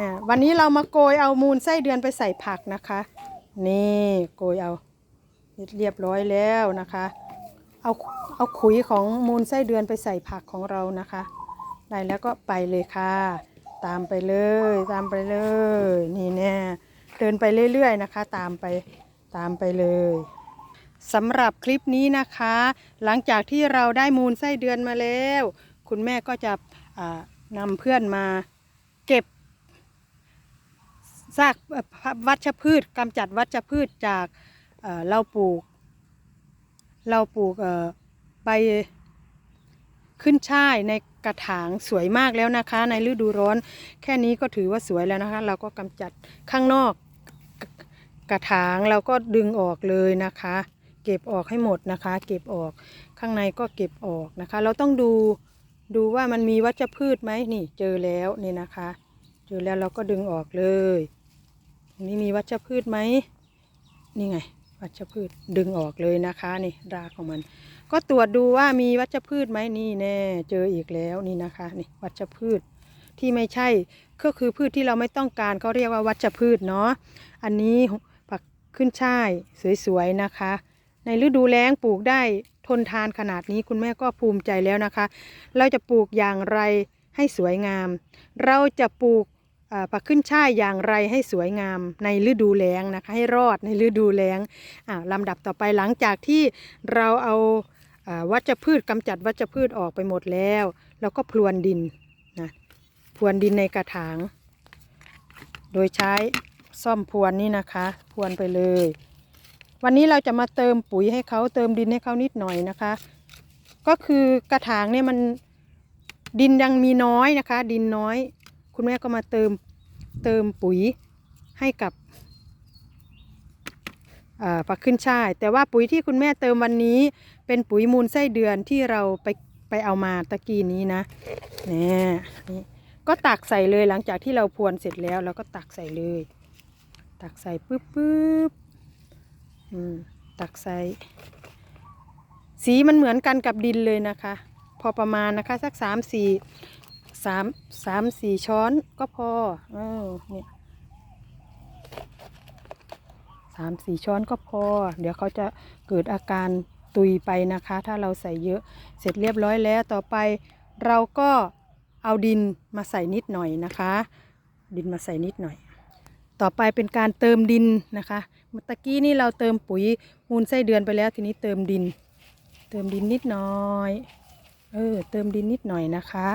นะวันนี้เรามาโกยเอามูลไส้เดือนไปใส่ผักนะคะ นี่โกยเอาเรียบร้อยแล้วนะคะ เอาเอาขุยของมูลไส้เดือนไปใส่ผักของเรานะคะ ได้แล้วก็ไปเลยค่ะ ตามไปเลย ตามไปเลย นี่แน่เดินไปเรื่อยๆนะคะ ตามไปตามไปเลยสำหรับคลิปนี้นะคะ หลังจากที่เราได้มูลไส้เดือนมาแล้ว คุณแม่ก็จะนำเพื่อนมาเก็บ ซากวัชพืชกำจัดวัชพืชจากเเราปลูก เราปลูกใบขึ้นช่ายในกระถางสวยมากแล้วนะคะ ในฤดูร้อนแค่นี้ก็ถือว่าสวยแล้วนะคะ เราก็กำจัดข้างนอกกระถางเราก็ดึงออกเลยนะคะ เก็บออกให้หมดนะคะ เก็บออกข้างในก็เก็บออกนะคะ เราต้องดูดูว่ามันมีวัชพืชไหมนี่เจอแล้วนี่นะคะ เจอแล้วเราก็ดึงออกเลย นี้มีวัชพืชไหมนี่ไง วัชพืชดึงออกเลยนะคะนี่รากของมัน ก็ตรวจดูว่ามีวัชพืชไหมนี่แน่เจออีกแล้วนี่นะคะนี่วัชพืชที่ไม่ใช่ก็คือพืชที่เราไม่ต้องการเขาเรียกว่าวัชพืชเนาะอันนี้ผักขึ้นช่ายสวยๆนะคะ ในฤดูแล้งปลูกได้ทนทานขนาดนี้คุณแม่ก็ภูมิใจแล้วนะคะ เราจะปลูกอย่างไรให้สวยงาม เราจะปลูก ผักขึ้นช่ายอย่างไรให้สวยงามในฤดูแล้งนะคะ ให้รอดในฤดูแล้งอ่าลำดับต่อไปหลังจากที่เราเอาอ่าวัชพืชกำจัดวัชพืชออกไปหมดแล้วเราก็พรวนดินนะพรวนดินในกระถาง โดยใช้ซ่อมพรวนนี่นะคะพรวนไปเลย วันนี้เราจะมาเติมปุ๋ยให้เขาเติมดินให้เขานิดหน่อยนะคะ ก็คือกระถางเนี่ยมันดินยังมีน้อยนะคะ ดินน้อย คุณแม่ก็มาเติม เติมปุ๋ยให้กับอ่าปักขึ้นช่าย แต่ว่าปุ๋ยที่คุณแม่เติมวันนี้ เป็นปุ๋ยมูลไส้เดือนที่เราไปไปเอามาตะกี้นี้นะเนี่ยนี่ก็ตักใส่เลยหลังจากที่เราพรวนเสร็จแล้วเราก็ตักใส่เลย ตักใส่ปุ๊บปุ๊บอืมตักใส่ สีมันเหมือนกันกับดินเลยนะคะ พอประมาณนะคะสักสามสี่ สามสามสี่ช้อนก็พอเออเนี่ยสามสี่ช้อนก็พอ เดี๋ยวเขาจะเกิดอาการตุยไปนะคะ ถ้าเราใส่เยอะเสร็จเรียบร้อยแล้วต่อไปเราก็เอาดินมาใส่นิดหน่อยนะคะ ดินมาใส่นิดหน่อย ต่อไปเป็นการเติมดินนะคะเมื่อตะกี้นี่เราเติมปุ๋ยมูลไส้เดือนไปแล้วทีนี้เติมดิน เติมดินนิดหน่อยเออเติมดินนิดหน่อยนะคะ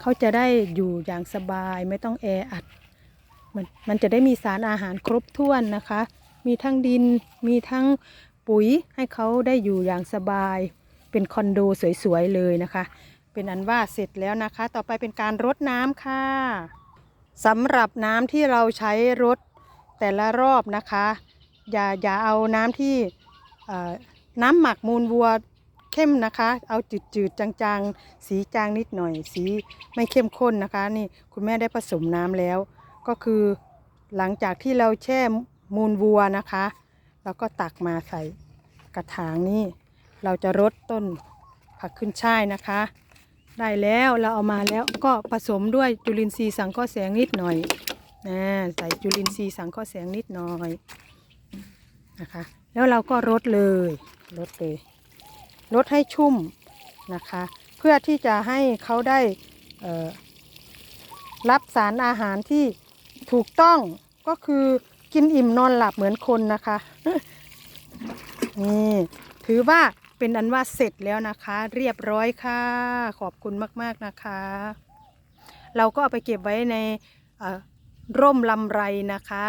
เขาจะได้อยู่อย่างสบายไม่ต้องแออัด มันมันจะได้มีสารอาหารครบถ้วนนะคะ มีทั้งดินมีทั้งปุ๋ยให้เขาได้อยู่อย่างสบาย เป็นคอนโดสวยๆเลยนะคะ เป็นอันว่าเสร็จแล้วนะคะ ต่อไปเป็นการรดน้ำค่ะสำหรับน้ำที่เราใช้รดแต่ละรอบนะคะ อย่าอย่าเอาน้ำที่น้ำหมักมูลวัว เข้มนะคะ เอาจืดๆจางๆ สีจางนิดหน่อย สีไม่เข้มข้นนะคะ นี่คุณแม่ได้ผสมน้ำแล้ว ก็คือหลังจากที่เราแช่มูลวัวนะคะเราก็ตักมาใส่กระถางนี่เราจะรดต้นผักขึ้นช่ายนะคะ ได้แล้วเราเอามาแล้วก็ผสมด้วยจุลินทรีย์สังเคราะห์แสงนิดหน่อยนะใส่จุลินทรีย์สังเคราะห์แสงนิดหน่อยนะคะ แล้วเราก็รดเลยรดเลย รดให้ชุ่มนะคะ เพื่อที่จะให้เขาได้รับสารอาหารที่ถูกต้องก็คือกินอิ่มนอนหลับเหมือนคนนะคะ นี่ถือว่าเป็นอันว่าเสร็จแล้วนะคะ เรียบร้อยค่ะ ขอบคุณมากๆนะคะ เราก็เอาไปเก็บไว้ในร่มลำไรนะคะ